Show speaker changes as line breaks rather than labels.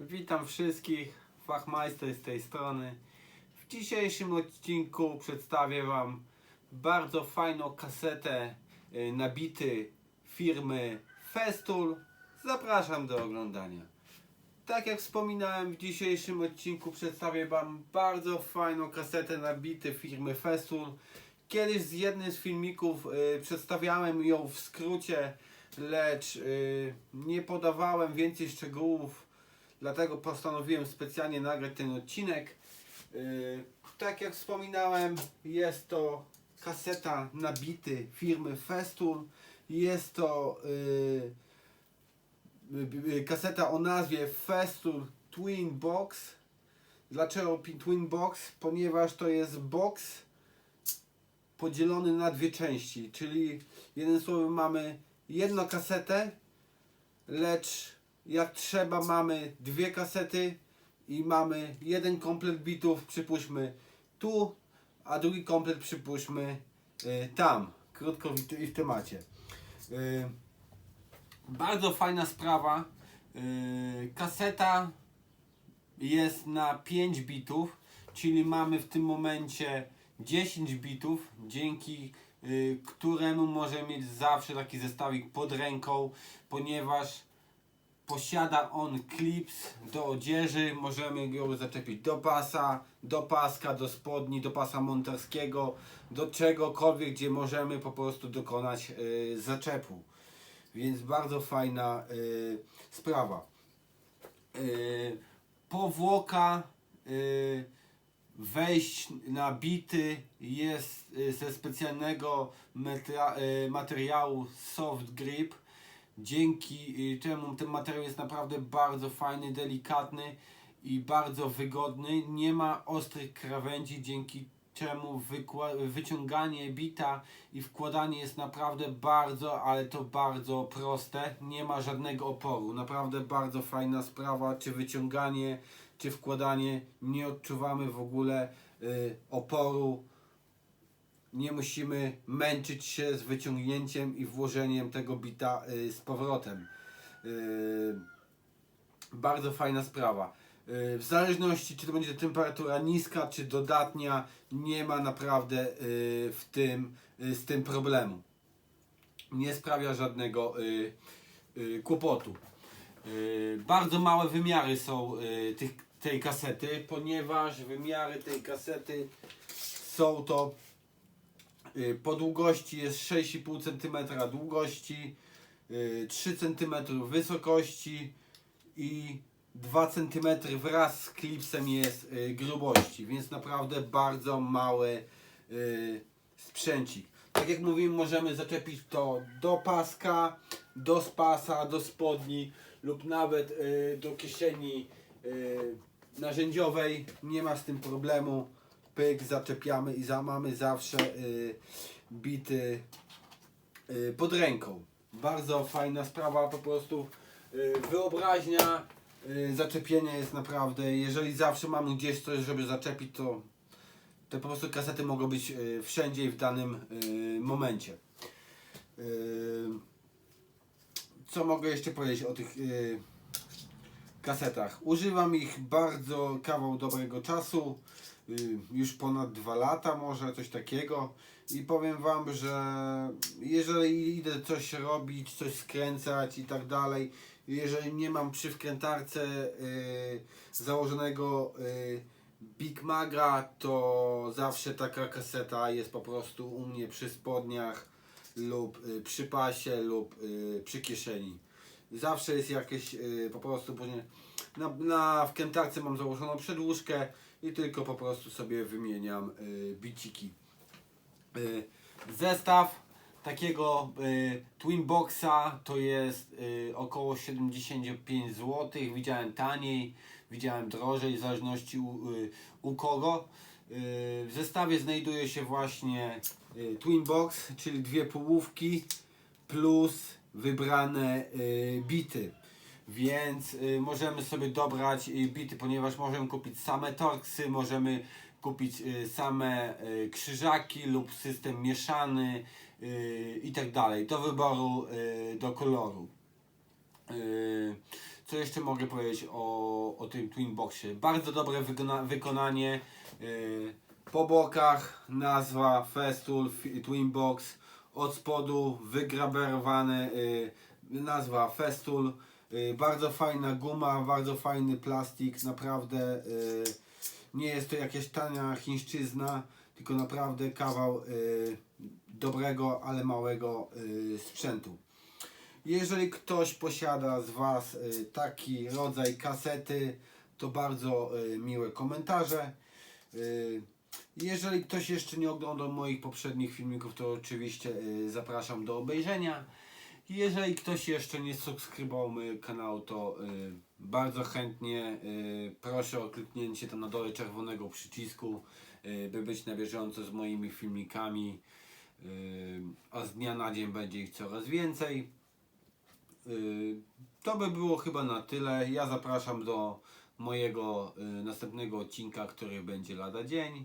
Witam wszystkich, Fachmeister z tej strony. W dzisiejszym odcinku przedstawię Wam bardzo fajną kasetę y, na bity firmy Festool. Zapraszam do oglądania. Tak jak wspominałem w dzisiejszym odcinku przedstawię Wam bardzo fajną kasetę na bity firmy Festool. Kiedyś z jednym z filmików y, przedstawiałem ją w skrócie, lecz y, nie podawałem więcej szczegółów, dlatego postanowiłem specjalnie nagrać ten odcinek. Y, tak jak wspominałem, jest to kaseta na bity firmy Festool. Jest to y, y, kaseta o nazwie Festool Twin Box. Dlaczego Twin Box? Ponieważ to jest box podzielony na dwie części, czyli jednym słowem mamy jedną kasetę, lecz jak trzeba mamy dwie kasety i mamy jeden komplet bitów, przypuśćmy tu, a drugi komplet przypuśćmy y, tam, krótko i w temacie. Y, bardzo fajna sprawa. Y, kaseta jest na 5 bitów, czyli mamy w tym momencie 10 bitów, dzięki y, któremu możemy mieć zawsze taki zestawik pod ręką, ponieważ posiada on klips do odzieży, możemy go zaczepić do pasa, do paska, do spodni, do pasa monterskiego, do czegokolwiek, gdzie możemy po prostu dokonać y, zaczepu. Więc bardzo fajna y, sprawa. Y, powłoka y, wejść na bity jest y, ze specjalnego metra, y, materiału soft grip dzięki y, czemu ten materiał jest naprawdę bardzo fajny, delikatny i bardzo wygodny nie ma ostrych krawędzi dzięki czemu wyciąganie bita i wkładanie jest naprawdę bardzo, ale to bardzo proste. Nie ma żadnego oporu. Naprawdę bardzo fajna sprawa, czy wyciąganie, czy wkładanie. Nie odczuwamy w ogóle y, oporu. Nie musimy męczyć się z wyciągnięciem i włożeniem tego bita y, z powrotem. Y, bardzo fajna sprawa. Y, W zależności czy to będzie temperatura niska czy dodatnia, nie ma naprawdę w tym, z tym problemu. Nie sprawia żadnego kłopotu. Bardzo małe wymiary są tej kasety, ponieważ wymiary tej kasety są to po długości jest 6,5 cm długości, y, 3 cm wysokości i 2 cm wraz z klipsem jest y, grubości, więc naprawdę bardzo mały y, sprzęcik. Tak jak mówiłem, możemy zaczepić to do paska, do spasa, do spodni lub nawet y, do kieszeni y, narzędziowej. Nie ma z tym problemu. Pyk, zaczepiamy i mamy zawsze y, bity y, pod ręką. Bardzo fajna sprawa, po prostu y, wyobraźnia y, zaczepienia jest naprawdę, jeżeli zawsze mamy gdzieś coś, żeby zaczepić, to, to po prostu kasety mogą być y, wszędzie i w danym y, momencie. Y, co mogę jeszcze powiedzieć o tych y, kasetach? Używam ich bardzo kawał dobrego czasu, już ponad dwa lata może, coś takiego. I powiem Wam, że jeżeli idę coś robić, coś skręcać i tak dalej, jeżeli nie mam przy wkrętarce y, założonego y, Big Maga, to zawsze taka kaseta jest po prostu u mnie przy spodniach lub y, przy pasie lub y, przy kieszeni. Zawsze jest jakieś y, po prostu później na, na wkrętarce mam założoną przedłużkę i tylko po prostu sobie wymieniam y, biciki. Y, zestaw takiego y, Twin Boxa to jest około 75 zł. Widziałem taniej, widziałem drożej, w zależności u, u kogo. W zestawie znajduje się właśnie Twin Box, czyli dwie połówki plus wybrane y, bity. Więc y, możemy sobie dobrać y, bity, ponieważ możemy kupić same torksy, możemy kupić same krzyżaki lub system mieszany i tak dalej. Do wyboru, do koloru. Co jeszcze mogę powiedzieć o, o tym Twinboxie? Bardzo dobre wykona, wykonanie. Po bokach nazwa Festool Twinbox. Od spodu wygraberowane yy, nazwa Festool. Yy, bardzo fajna guma, bardzo fajny plastik. Naprawdę yy, nie jest to jakaś tania chińszczyzna, tylko naprawdę kawał dobrego, ale małego sprzętu. Jeżeli ktoś posiada z Was y, taki rodzaj kasety, to bardzo y, miłe komentarze. Jeżeli ktoś jeszcze nie oglądał moich poprzednich filmików, to oczywiście y, zapraszam do obejrzenia. Jeżeli ktoś jeszcze nie subskrybował mojego kanału, to y, bardzo chętnie y, proszę o kliknięcie tam na dole czerwonego przycisku, by być na bieżąco z moimi filmikami. A z dnia na dzień będzie ich coraz więcej. To by było chyba na tyle. Ja zapraszam do mojego następnego odcinka, który będzie lada dzień.